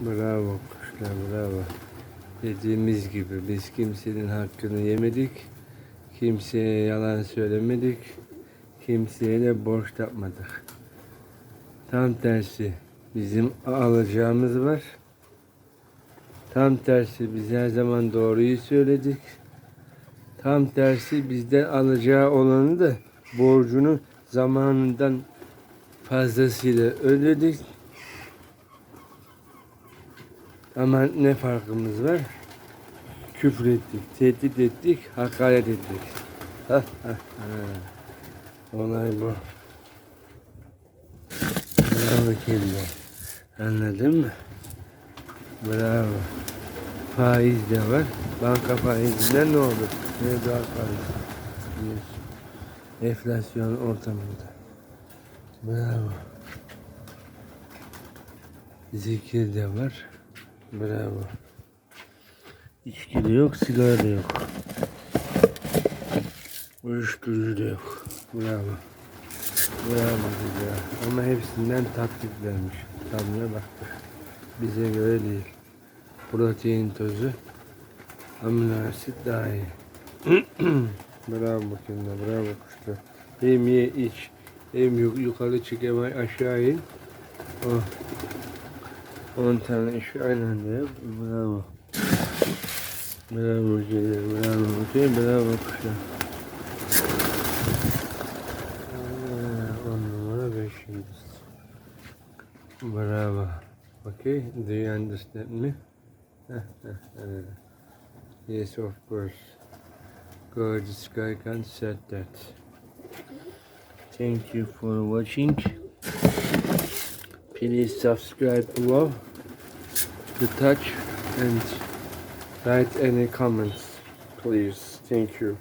Bravo kuşlar bravo. Dediğimiz gibi biz kimsenin hakkını yemedik. Kimseye yalan söylemedik. Kimseye de borç yapmadık. Tam tersi bizim alacağımız var. Tam tersi biz her zaman doğruyu söyledik. Tam tersi bizden alacağı olanı da borcunu zamanından fazlasıyla ödedik. Ama ne farkımız var? Küfür ettik, tehdit ettik, hakaret ettik. Hah, ha. Olay bu. Bravo kelle. Anladın mı? Bravo. Faiz de var. Banka faizinden ne olur? Ne daha faiz? Biliyorsun. Enflasyon ortamında. Bravo. Zikir de var. Bravo. İçki de yok, sigara da yok. Uyuşturucu da yok. Bravo. Bravo güzel. Ama hepsinden tatlı vermiş. Tadına baktık. Bize göre değil. Protein tozu, amino asit daha iyi. bravo bakayım da, bravo kuşlar. Hem ye iç, hem yu- yukarı çık hem aşağı in. Oh. 10 tane iş aynı anda. Bravo. Bravo güzel, bravo. Bravo numara 5 yıldız. Bravo. Okay, do you understand me? yes, of course. Gorgeous guy can said that. Thank you for watching. Please subscribe below the touch and write any comments, please. Thank you.